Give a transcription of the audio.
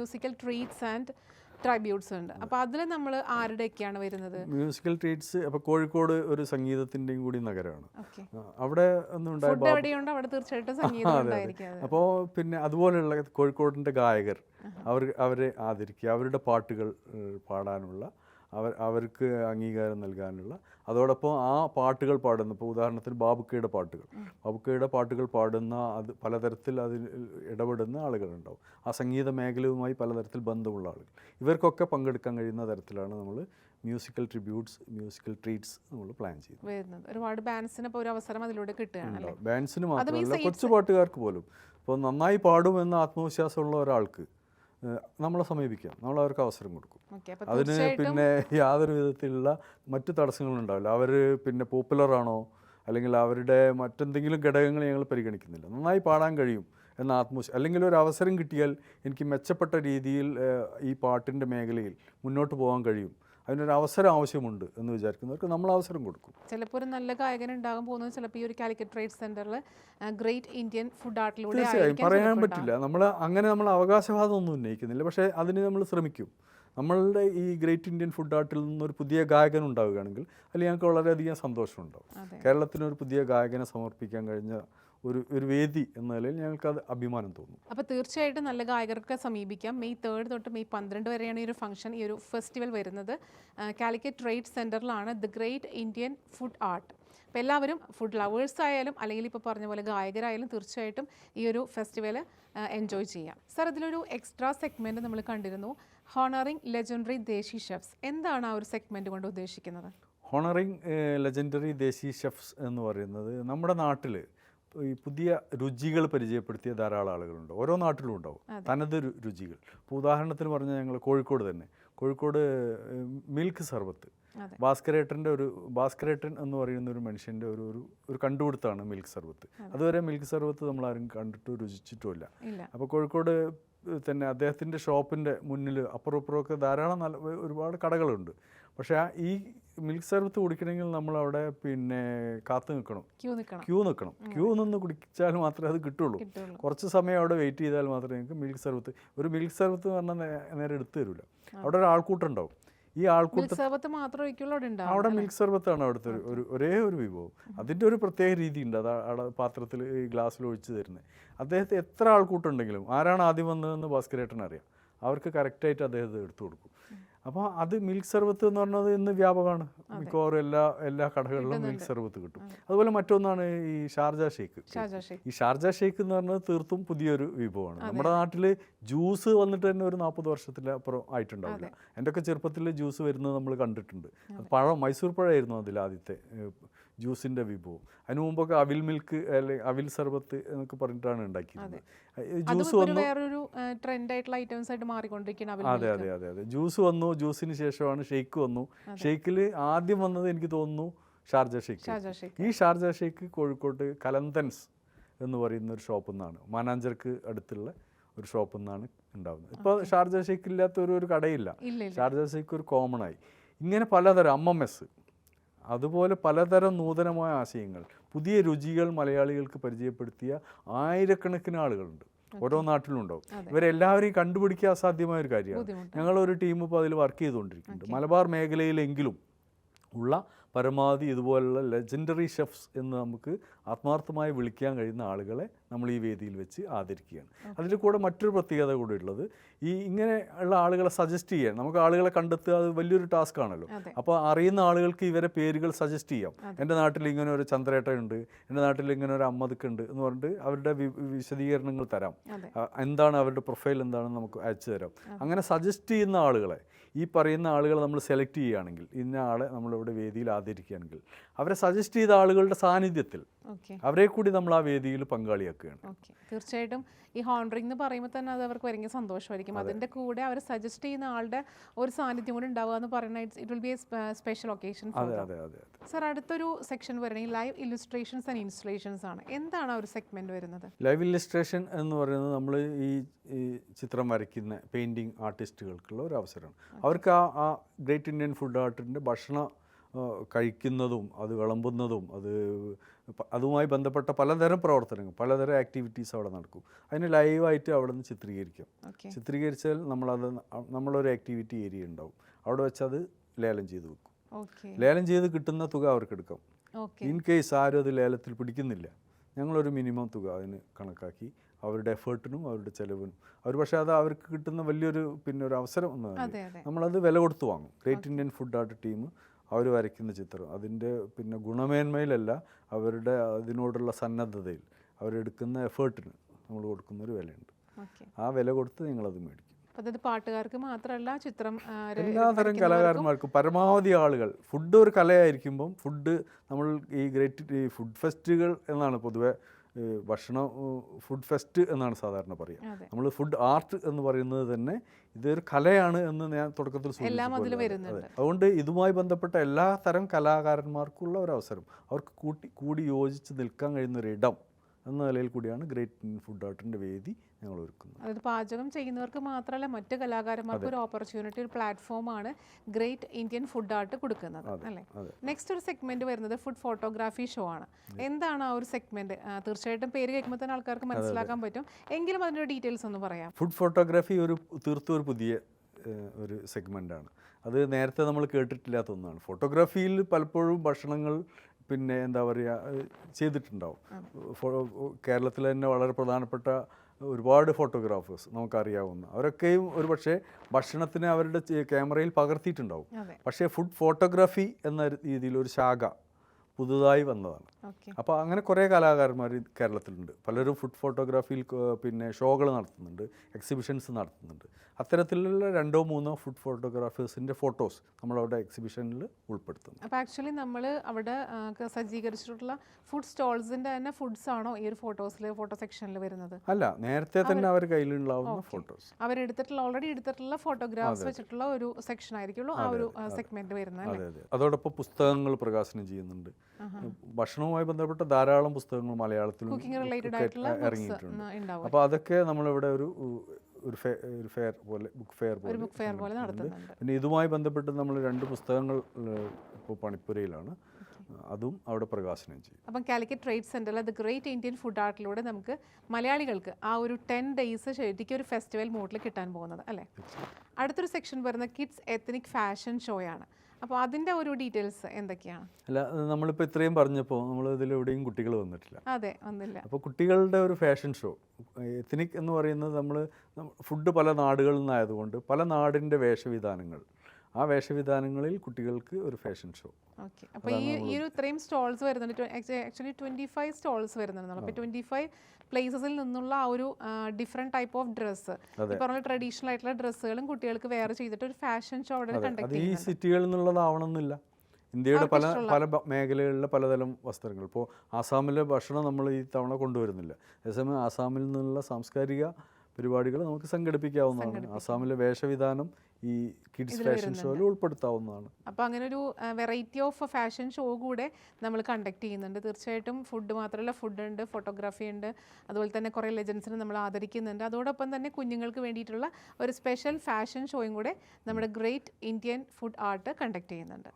Musical treats and ട്രൈബ്യൂട്ട്സ് ഉണ്ട്. അപ്പോൾ അതിൽ നമ്മൾ ആരുടെയൊക്കെയാണ് വരുന്നത്? മ്യൂസിക്കൽ ട്രീറ്റ്സ് അപ്പോൾ കോഴിക്കോട് ഒരു സംഗീതത്തിന്റെയും കൂടി നഗരമാണ്. അവിടെ എവിടെയുണ്ടോ? അവിടെ തീർച്ചയായിട്ടും സംഗീതം അപ്പോൾ പിന്നെ അതുപോലെയുള്ള കോഴിക്കോടിന്റെ ഗായകർ അവർ അവരെ ആദരിക്കുക. അവരുടെ പാട്ടുകൾ പാടാനുള്ള അവർ അവർക്ക് അംഗീകാരം നൽകാനുള്ള. അതോടൊപ്പം ആ പാട്ടുകൾ പാടുന്ന ഇപ്പോൾ ഉദാഹരണത്തിന് ബാബുക്കയുടെ പാട്ടുകൾ. ബാബുക്കയുടെ പാട്ടുകൾ പാടുന്ന അത് പലതരത്തിൽ അതിൽ ഇടപെടുന്ന ആളുകളുണ്ടാവും. ആ സംഗീത മേഖലയുമായി പലതരത്തിൽ ബന്ധമുള്ള ആളുകൾ. ഇവർക്കൊക്കെ പങ്കെടുക്കാൻ കഴിയുന്ന തരത്തിലാണ് നമ്മൾ മ്യൂസിക്കൽ ട്രിബ്യൂട്ട്സ് മ്യൂസിക്കൽ ട്രീറ്റ്സ് നമ്മൾ പ്ലാൻ ചെയ്യുന്നത്. വരുന്നത്. ഒരുപാട് ബാൻസിന് ഇപ്പോൾ ഒരു അവസരം അതിലൂടെ കിട്ടുകയാണ് ബാൻസിന് മാത്രമല്ല കൊച്ചു പാട്ടുകാർക്ക് പോലും. ഇപ്പോൾ നന്നായി പാടുമെന്ന ആത്മവിശ്വാസമുള്ള ഒരാൾക്ക് നമ്മളെ സമീപിക്കാം. നമ്മൾ അവർക്ക് അവസരം കൊടുക്കും. അതിന് പിന്നെ യാതൊരു വിധത്തിലുള്ള മറ്റു തടസ്സങ്ങളും ഉണ്ടാവില്ല അവർ പിന്നെ പോപ്പുലർ ആണോ? അല്ലെങ്കിൽ അവരുടെ മറ്റെന്തെങ്കിലും ഘടകങ്ങൾ ഞങ്ങൾ പരിഗണിക്കുന്നില്ല. നന്നായി പാടാൻ കഴിയും എന്ന ആത്മവിശ്വാസം അല്ലെങ്കിൽ ഒരു അവസരം കിട്ടിയാൽ എനിക്ക് മെച്ചപ്പെട്ട രീതിയിൽ ഈ പാട്ടിന്റെ മേഖലയിൽ മുന്നോട്ട് പോകാൻ കഴിയും. അതിനൊരു അവസരം ആവശ്യമുണ്ട് എന്ന് വിചാരിക്കുന്നവർക്ക് നമ്മൾ അവസരം കൊടുക്കും. ചിലപ്പോൾ ഒരു നല്ല ഗായകൻ ഉണ്ടാകാൻ പോകുന്നത് ചിലപ്പോൾ ഈ ഒരു കാലിക്കറ്റ് ട്രേഡ് സെന്ററിൽ ഗ്രേറ്റ് ഇന്ത്യൻ ഫുഡ് ആർട്ടിലൂടെ തീർച്ചയായും പറയാൻ പറ്റില്ല. നമ്മൾ അങ്ങനെ നമ്മൾ അവകാശവാദം ഒന്നും ഉന്നയിക്കുന്നില്ല. പക്ഷേ അതിന് നമ്മൾ ശ്രമിക്കും. നമ്മളുടെ ഈ ഗ്രേറ്റ് ഇന്ത്യൻ ഫുഡ് ആർട്ടിൽ നിന്നൊരു പുതിയ ഗായകൻ ഉണ്ടാവുകയാണെങ്കിൽ അതിൽ ഞങ്ങൾക്ക് വളരെയധികം സന്തോഷമുണ്ടാവും. കേരളത്തിനൊരു കേരളത്തിന് ഒരു പുതിയ ഗായകനെ സമർപ്പിക്കാൻ കഴിഞ്ഞ ഒരു ഒരു വേദി എന്ന നിലയിൽ ഞങ്ങൾക്കത് അഭിമാനം തോന്നും. അപ്പോൾ തീർച്ചയായിട്ടും നല്ല ഗായകർക്ക് സമീപിക്കാം. മെയ് തേർഡ് തൊട്ട് മെയ് പന്ത്രണ്ട് വരെയാണ് ഈ ഒരു ഫംഗ്ഷൻ ഈ ഒരു ഫെസ്റ്റിവൽ വരുന്നത്. Calicut Trade സെന്ററിലാണ് the Great Indian Food Art അപ്പോൾ എല്ലാവരും ഫുഡ് ലവേഴ്സ് ആയാലും അല്ലെങ്കിൽ ഇപ്പോൾ പറഞ്ഞ പോലെ ഗായകരായാലും തീർച്ചയായിട്ടും ഈ ഒരു ഫെസ്റ്റിവൽ എൻജോയ് ചെയ്യാം. സർ ഇതിലൊരു എക്സ്ട്രാ സെഗ്മെന്റ് നമ്മൾ കണ്ടിരുന്നു. ഹോണറിങ് ലെജൻഡറി ദേശി ഷെഫ്സ് എന്താണ് ആ ഒരു സെഗ്മെന്റ് കൊണ്ട് ഉദ്ദേശിക്കുന്നത്? ഹോണറിങ് ലെജൻഡറി ദേശി ഷെഫ്സ് എന്ന് പറയുന്നത് നമ്മുടെ നാട്ടിൽ ഈ പുതിയ രുചികൾ പരിചയപ്പെടുത്തിയ ധാരാളം ആളുകളുണ്ട്. ഓരോ നാട്ടിലും ഉണ്ടാവും. തനത് രുചികൾ. ഇപ്പോൾ ഉദാഹരണത്തിന് പറഞ്ഞാൽ ഞങ്ങൾ കോഴിക്കോട് തന്നെ. കോഴിക്കോട് മിൽക്ക് സർബത്ത്. ഭാസ്കരേട്ടന്റെ ഒരു ഭാസ്കരേട്ടൻ എന്ന് പറയുന്ന ഒരു മനുഷ്യന്റെ ഒരു ഒരു ഒരു കണ്ടുപിടുത്തമാണ് മിൽക്ക് സർബത്ത്. അതുവരെ മിൽക്ക് സർബത്ത് നമ്മൾ ആരും കണ്ടിട്ടോ രുചിച്ചിട്ടുമില്ല അപ്പോൾ കോഴിക്കോട് തന്നെ അദ്ദേഹത്തിന്റെ ഷോപ്പിന്റെ മുന്നിൽ അപ്പുറം ഇപ്പുറമൊക്കെ ധാരാളം നല്ല ഒരുപാട് കടകളുണ്ട്. പക്ഷേ ആ ഈ മിൽക്ക് സർബത്ത് കുടിക്കണമെങ്കിൽ നമ്മൾ അവിടെ പിന്നെ കാത്തു നിൽക്കണം. ക്യൂ നിൽക്കണം. ക്യൂ നിൽക്കണം. ക്യൂ നിന്ന് കുടിച്ചാൽ മാത്രമേ അത് കിട്ടുള്ളൂ. കുറച്ച് സമയം അവിടെ വെയിറ്റ് ചെയ്താൽ മാത്രമേ നിങ്ങൾക്ക് മിൽക്ക് സർബത്ത് ഒരു മിൽക്ക് സർബത്ത് എന്ന് പറഞ്ഞാൽ നേരെ എടുത്തു തരില്ല അവിടെ ഒരു ആൾക്കൂട്ടം ഉണ്ടാവും ഈ ആൾക്കൂട്ടം അവിടെ മിൽക്ക് സർബത്താണ് അവിടുത്തെ ഒരു- ഒരു ഒരേ ഒരു വിഭവം. അതിന്റെ ഒരു പ്രത്യേക രീതി ഉണ്ട് അത് അവിടെ പാത്രത്തിൽ ഈ ഗ്ലാസ്സിൽ ഒഴിച്ച് തരുന്നത്. അദ്ദേഹത്തെ എത്ര ആൾക്കൂട്ടുണ്ടെങ്കിലും ആരാണ് ആദ്യം വന്നതെന്ന് ഭാസ്കരേട്ടൻ അറിയാം അവർക്ക് കറക്റ്റായിട്ട് അദ്ദേഹത്തെ എടുത്തു കൊടുക്കും. അപ്പോൾ അത് മിൽക്ക് സർബത്ത് എന്ന് പറഞ്ഞത് ഇന്ന് വ്യാപകമാണ്. മിക്കവാറും എല്ലാ എല്ലാ കടകളിലും മിൽക്ക് സർബത്ത് കിട്ടും. അതുപോലെ മറ്റൊന്നാണ് ഈ ഷാർജ ഷേക്ക്. ഈ ഷാർജ ഷേക്ക് എന്ന് പറഞ്ഞത് തീർത്തും പുതിയൊരു വിഭവമാണ്. നമ്മുടെ നാട്ടിൽ ജ്യൂസ് വന്നിട്ട് തന്നെ ഒരു നാൽപ്പത് വർഷത്തിലപ്പുറം ആയിട്ടുണ്ടാവില്ല. എന്റെ ഒക്കെ ചെറുപ്പത്തിൽ ജ്യൂസ് വരുന്നത് നമ്മൾ കണ്ടിട്ടുണ്ട്. പഴം മൈസൂർ പഴമായിരുന്നു അതിൽ ആദ്യത്തെ ജ്യൂസിന്റെ വിഭവം. അതിന് മുമ്പൊക്കെ അവിൽ മിൽക്ക് അല്ലെങ്കിൽ അവിൽ സർബത്ത് എന്നൊക്കെ പറഞ്ഞിട്ടാണ് ഉണ്ടാക്കിയിരുന്നത്. ജ്യൂസ് വന്നു വേറൊരു ട്രെൻഡ് ആയിട്ടുള്ള ഐറ്റംസ് ആയിട്ട് മാറിക്കൊണ്ടിരിക്കുകയാണ് അതെ അതെ അതെ അതെ. ജ്യൂസ് വന്നു ജ്യൂസിന് ശേഷമാണ് ഷെയ്ക്ക് വന്നു. ഷെയ്ക്കിൽ ആദ്യം വന്നത് എനിക്ക് തോന്നുന്നു ഷാർജ ഷെയ്ക്ക് ഈ ഷാർജ ഷെയ്ക്ക് കോഴിക്കോട്ട് കലന്തൻസ് എന്ന് പറയുന്ന ഒരു ഷോപ്പിൽ നിന്നാണ്. മാനാഞ്ചർക്ക് അടുത്തുള്ള ഒരു ഷോപ്പിൽ നിന്നാണ് ഉണ്ടാവുന്നത്. ഇപ്പോൾ ഷാർജ ഷെയ്ക്ക് ഇല്ലാത്ത ഒരു ഒരു കടയില്ല. ഷാർജ ഷെയ്ക്ക് ഒരു കോമൺ ആയി. ഇങ്ങനെ പലതരം അമ്മമെസ് അതുപോലെ പലതരം നൂതനമായ ആശയങ്ങൾ പുതിയ രുചികൾ മലയാളികൾക്ക് പരിചയപ്പെടുത്തിയ ആയിരക്കണക്കിന് ആളുകളുണ്ട്. ഓരോ നാട്ടിലും ഉണ്ടാവും ഇവരെല്ലാവരെയും കണ്ടുപിടിക്കാൻ അസാധ്യമായ ഒരു കാര്യമാണ്. ഞങ്ങളൊരു ടീം ഇപ്പോൾ അതിൽ വർക്ക് ചെയ്തുകൊണ്ടിരിക്കുന്നുണ്ട്. മലബാർ മേഖലയിലെങ്കിലും ഉള്ള പരമാവധി ഇതുപോലുള്ള ലെജൻഡറി ഷെഫ്സ് എന്ന് നമുക്ക് ആത്മാർത്ഥമായി വിളിക്കാൻ കഴിയുന്ന ആളുകളെ നമ്മൾ ഈ വേദിയിൽ വെച്ച് ആദരിക്കുകയാണ്. അതിൽ കൂടെ മറ്റൊരു പ്രത്യേകത കൂടെ ഉള്ളത്. ഈ ഇങ്ങനെ ഉള്ള ആളുകളെ സജസ്റ്റ് ചെയ്യാൻ നമുക്ക് ആളുകളെ കണ്ടെത്തുക അത് വലിയൊരു ടാസ്ക് ആണല്ലോ. അപ്പോൾ അറിയുന്ന ആളുകൾക്ക് ഇവരെ പേരുകൾ സജസ്റ്റ് ചെയ്യാം. എന്റെ നാട്ടിൽ ഇങ്ങനെ ഒരു ചന്ദ്രേട്ടനുണ്ട് എന്റെ നാട്ടിൽ ഇങ്ങനെ ഒരു അമ്മദക്കുണ്ട് എന്ന് പറഞ്ഞിട്ട് അവരുടെ വിശദീകരണങ്ങൾ തരാം. എന്താണ് അവരുടെ പ്രൊഫൈൽ എന്താണെന്ന് നമുക്ക് അയച്ചു തരാം. അങ്ങനെ സജസ്റ്റ് ചെയ്യുന്ന ആളുകളെ ഈ പറയുന്ന ആളുകളെ നമ്മൾ സെലക്ട് ചെയ്യുകയാണെങ്കിൽ ഇന്ന ആളെ നമ്മളിവിടെ വേദിയിൽ ആദരിക്കുകയാണെങ്കിൽ അവരെ സജസ്റ്റ് ചെയ്ത ആളുകളുടെ സാന്നിധ്യത്തിൽ അവരെ കൂടി നമ്മൾ ആ വേദിയിൽ പങ്കാളിയാക്കുകയാണ്. തീർച്ചയായിട്ടും ഈ ഹോണ്ടറിംഗ് എന്ന് പറയുമ്പോൾ തന്നെ അത് അവർക്ക് ഭയങ്കര സന്തോഷമായിരിക്കും. അതിന്റെ കൂടെ അവർ സജസ്റ്റ് ചെയ്യുന്ന ആളുടെ ഒരു സാന്നിധ്യം കൂടി ഉണ്ടാവുക എന്ന് പറയുന്നത് it will be a special occasion sir അടുത്തൊരു സെക്ഷൻ വരണമെങ്കിൽ ലൈവ് ഇല്ലുസ്ട്രേഷൻസ് ആൻഡ് ഇൻസ്റ്റലേഷൻസ് ആണ്. എന്താണ് ആ ഒരു സെഗ്മെന്റ് വരുന്നത്? ലൈവ് ഇല്ലസ്ട്രേഷൻ എന്ന് പറയുന്നത് നമ്മൾ ഈ ചിത്രം വരയ്ക്കുന്ന പെയിന്റിങ് ആർട്ടിസ്റ്റുകൾക്കുള്ള ഒരു അവസരമാണ്. അവർക്ക് ആ ഗ്രേറ്റ് ഇന്ത്യൻ ഫുഡ് ആർട്ടിന്റെ ഭക്ഷണ കഴിക്കുന്നതും അത് വിളമ്പുന്നതും അത് അതുമായി ബന്ധപ്പെട്ട പലതരം പ്രവർത്തനങ്ങൾ പലതരം ആക്ടിവിറ്റീസ് അവിടെ നടക്കും. അതിന് ലൈവായിട്ട് അവിടെ നിന്ന് ചിത്രീകരിക്കാം. ചിത്രീകരിച്ചാൽ നമ്മളത് നമ്മളൊരു ആക്ടിവിറ്റി ഏരിയ ഉണ്ടാവും. അവിടെ വെച്ച് അത് ലേലം ചെയ്ത് വെക്കും. ലേലം ചെയ്ത് കിട്ടുന്ന തുക അവർക്ക് എടുക്കാം. ഇൻ കേസ് ആരും അത് ലേലത്തിൽ പിടിക്കുന്നില്ല ഞങ്ങളൊരു മിനിമം തുക അതിന് കണക്കാക്കി അവരുടെ എഫേർട്ടിനും അവരുടെ ചെലവിനും. അവർ പക്ഷേ അത് അവർക്ക് കിട്ടുന്ന വലിയൊരു പിന്നെ ഒരു അവസരം എന്നതാണ് അതെ നമ്മളത് വില കൊടുത്ത് വാങ്ങും. Great Indian Food Art team അവർ വരയ്ക്കുന്ന ചിത്രം. അതിന്റെ പിന്നെ ഗുണമേന്മയിലല്ല അവരുടെ അതിനോടുള്ള സന്നദ്ധതയിൽ അവരെടുക്കുന്ന എഫേർട്ടിന് നമ്മൾ കൊടുക്കുന്ന ഒരു വിലയുണ്ട് ആ വില കൊടുത്ത് നിങ്ങളത് മേടിക്കും. അതായത് പാട്ടുകാർക്ക് മാത്രമല്ല ചിത്രം എല്ലാതരം കലാകാരന്മാർക്കും പരമാവധി ആളുകൾ ഫുഡ് ഒരു കലയായിരിക്കുമ്പം ഫുഡ് നമ്മൾ ഈ ഗ്രേറ്റ് ഈ ഫുഡ് ഫെസ്റ്റുകൾ എന്നാണ് പൊതുവെ ഭക്ഷണം ഫുഡ് ഫെസ്റ്റ് എന്നാണ് സാധാരണ പറയുക നമ്മൾ ഫുഡ് ആർട്ട് എന്ന് പറയുന്നത് തന്നെ ഇതൊരു കലയാണ് എന്ന് ഞാൻ തുടക്കത്തിൽ. അതുകൊണ്ട് ഇതുമായി ബന്ധപ്പെട്ട എല്ലാ തരം കലാകാരന്മാർക്കുള്ള ഒരു അവസരം. അവർക്ക് കൂട്ടി കൂടി യോജിച്ച് നിൽക്കാൻ കഴിയുന്ന ഒരു ഇടം എന്ന നിലയിൽ കൂടിയാണ് ഗ്രേറ്റ് ഇന്ത്യൻ ഫുഡ് ആർട്ടിന്റെ വേദി ഞങ്ങൾ ഒരുക്കുന്നത്. അതായത് പാചകം ചെയ്യുന്നവർക്ക് മാത്രമല്ല മറ്റ് കലാകാരന്മാർക്ക് ഒരു ഓപ്പർച്യൂണിറ്റി ഒരു പ്ലാറ്റ്ഫോമാണ് ഗ്രേറ്റ് ഇന്ത്യൻ ഫുഡ് ആർട്ട് കൊടുക്കുന്നത് അല്ലേ? നെക്സ്റ്റ് ഒരു സെഗ്മെന്റ് വരുന്നത് ഫുഡ് ഫോട്ടോഗ്രാഫി ഷോ ആണ്. എന്താണ് ആ ഒരു സെഗ്മെന്റ് തീർച്ചയായിട്ടും പേര് കേൾക്കുമ്പോൾ തന്നെ ആൾക്കാർക്ക് മനസ്സിലാക്കാൻ പറ്റും. എങ്കിലും അതിന്റെ ഡീറ്റെയിൽസ് ഒന്ന് പറയാം. ഫുഡ് ഫോട്ടോഗ്രാഫി ഒരു തീർത്തും ഒരു പുതിയ ഒരു ആണ്. അത് നേരത്തെ നമ്മൾ കേട്ടിട്ടില്ലാത്ത ഒന്നാണ്. ഫോട്ടോഗ്രാഫിയിൽ പലപ്പോഴും ഭക്ഷണങ്ങൾ പിന്നെ എന്താ പറയുക ചെയ്തിട്ടുണ്ടാവും. കേരളത്തിൽ തന്നെ വളരെ പ്രധാനപ്പെട്ട ഒരുപാട് ഫോട്ടോഗ്രാഫേഴ്സ് നമുക്കറിയാവുന്ന അവരൊക്കെയും ഒരു പക്ഷേ ഭക്ഷണത്തിനെ അവരുടെ ക്യാമറയിൽ പകർത്തിയിട്ടുണ്ടാവും. പക്ഷേ ഫുഡ് ഫോട്ടോഗ്രാഫി എന്ന രീതിയിൽ ഒരു ശാഖ പുതുതായി വന്നതാണ്. അപ്പോൾ അങ്ങനെ കുറേ കലാകാരന്മാർ കേരളത്തിലുണ്ട്. പലരും ഫുഡ് ഫോട്ടോഗ്രാഫിയിൽ പിന്നെ ഷോകൾ നടത്തുന്നുണ്ട് എക്സിബിഷൻസ് നടത്തുന്നുണ്ട്. അത്തരത്തിലുള്ള രണ്ടോ മൂന്നോ ഫുഡ് ഫോട്ടോഗ്രാഫേഴ്സിന്റെ ഫോട്ടോസ് നമ്മളവിടെ എക്സിബിഷനിൽ ഉൾപ്പെടുത്തുന്നു. അപ്പോൾ ആക്ച്വലി നമ്മൾ അവിടെ സജ്ജീകരിച്ചിട്ടുള്ള ഫുഡ് സ്റ്റോൾസിന്റെ തന്നെ ഫുഡ്സ് ആണോ ഈ ഒരു ഫോട്ടോസിൽ ഫോട്ടോ സെക്ഷനിൽ വരുന്നത്? അല്ല നേരത്തെ തന്നെ അവർ കയ്യിലുണ്ടാവുന്ന ഫോട്ടോസ്. അവരെടുത്തിട്ടുള്ള ഓൾറെഡി എടുത്തിട്ടുള്ള ഫോട്ടോഗ്രാഫ്സ് വെച്ചിട്ടുള്ള ഒരു സെക്ഷൻ ആയിരിക്കുള്ളൂ ആ ഒരു സെഗ്മെന്റ് വരുന്നത് അതോടൊപ്പം പുസ്തകങ്ങൾ പ്രകാശനം ചെയ്യുന്നുണ്ട്. ഭക്ഷണവുമായി ബന്ധപ്പെട്ട ധാരാളം പുസ്തകങ്ങൾ മലയാളത്തിലും ഇറങ്ങിയിട്ടുണ്ട്. അപ്പോൾ അതൊക്കെ നമ്മളിവിടെ ഒരു ഒരു ഒരു ഫെയർ പോലെ ബുക്ക് ഫെയർ പോലെ ബുക്ക് ഫെയർ പോലെ നടത്തുന്നുണ്ട്. പിന്നെ ഇതുമായി ബന്ധപ്പെട്ട് നമ്മൾ രണ്ട് പുസ്തകങ്ങൾ ഇപ്പോൾ പണിപ്പുരയിലാണ്. അതും അവിടെ പ്രകാശനം ചെയ്യും. അപ്പം കാലിക്കറ്റ് ട്രേഡ് സെന്ററിൽ ദ ഗ്രേറ്റ് ഇന്ത്യൻ ഫുഡ് ആർട്ടിലൂടെ നമുക്ക് മലയാളികൾക്ക് ആ ഒരു ടെൻ ഡേയ്സ് ശരിക്കും ഒരു ഫെസ്റ്റിവൽ മൂഡിൽ കിട്ടാൻ പോകുന്നത് അല്ലേ? അടുത്തൊരു സെക്ഷൻ വരുന്ന കിഡ്സ് എത്നിക് ഫാഷൻ ഷോയാണ്. അപ്പോൾ അതിന്റെ ഒരു ഡീറ്റെയിൽസ് എന്തൊക്കെയാണ്? അല്ല നമ്മളിപ്പോൾ ഇത്രയും പറഞ്ഞപ്പോൾ നമ്മൾ ഇതിലെവിടെയും കുട്ടികൾ വന്നിട്ടില്ല. അതെ വന്നില്ല. അപ്പോൾ കുട്ടികളുടെ ഒരു ഫാഷൻ ഷോ എത്തനിക് എന്ന് പറയുന്നത് നമ്മൾ ഫുഡ് പല നാടുകളിൽ നിന്നായതുകൊണ്ട് പല നാടിന്റെ വേഷവിധാനങ്ങൾ ആ വേഷവിധാനങ്ങളിൽ കുട്ടികൾക്ക് ഒരു ഫാഷൻ ഷോ. ഓക്കെ. അപ്പോൾ ഈ ഈ ഒരു ഇത്രയും സ്റ്റോൾസ് വരുന്നുണ്ട്. ആക്ച്വലി ട്വന്റി ഫൈവ് സ്റ്റോൾസ് വരുന്നുണ്ട് അപ്പോൾ ട്വന്റി ഫൈവ് പ്ലേസസിൽ നിന്നുള്ള ആ ഒരു ഡിഫറെന്റ് ടൈപ്പ് ഓഫ് ഡ്രസ്സ് ഈ പറഞ്ഞ ട്രഡീഷണൽ ആയിട്ടുള്ള ഡ്രസ്സുകളും കുട്ടികൾക്ക് വേറെ ചെയ്തിട്ട് ഒരു ഫാഷൻ ഷോ അവിടെ കണ്ടക്ട് ഈ സിറ്റികളിൽ നിന്നുള്ളതാവണമെന്നില്ല. ഇന്ത്യയുടെ പല പല മേഖലകളിലെ പലതരം വസ്ത്രങ്ങൾ. ഇപ്പോൾ ആസാമിലെ ഭക്ഷണം നമ്മൾ ഈ തവണ കൊണ്ടുവരുന്നില്ല. അതേസമയം ആസാമിൽ നിന്നുള്ള സാംസ്കാരിക പരിപാടികൾ നമുക്ക് സംഘടിപ്പിക്കാവുന്നതാണ്. ആസാമിലെ വേഷവിധാനം ഈ കിഡ്സ് ഫാഷൻ ഷോയിൽ ഉൾപ്പെടുത്താവുന്നതാണ്. അപ്പോൾ അങ്ങനെ ഒരു വെറൈറ്റി ഓഫ് ഫാഷൻ ഷോ കൂടെ നമ്മൾ കണ്ടക്ട് ചെയ്യുന്നുണ്ട്. തീർച്ചയായിട്ടും ഫുഡ് മാത്രമല്ല ഫുഡ് ഉണ്ട് ഫോട്ടോഗ്രാഫി ഉണ്ട് അതുപോലെ തന്നെ കുറേ ലെജൻസിനെ നമ്മൾ ആദരിക്കുന്നുണ്ട്. അതോടൊപ്പം തന്നെ കുഞ്ഞുങ്ങൾക്ക് വേണ്ടിയിട്ടുള്ള ഒരു സ്പെഷ്യൽ ഫാഷൻ ഷോയും കൂടെ നമ്മുടെ Great Indian Food Art conduct ചെയ്യുന്നുണ്ട്.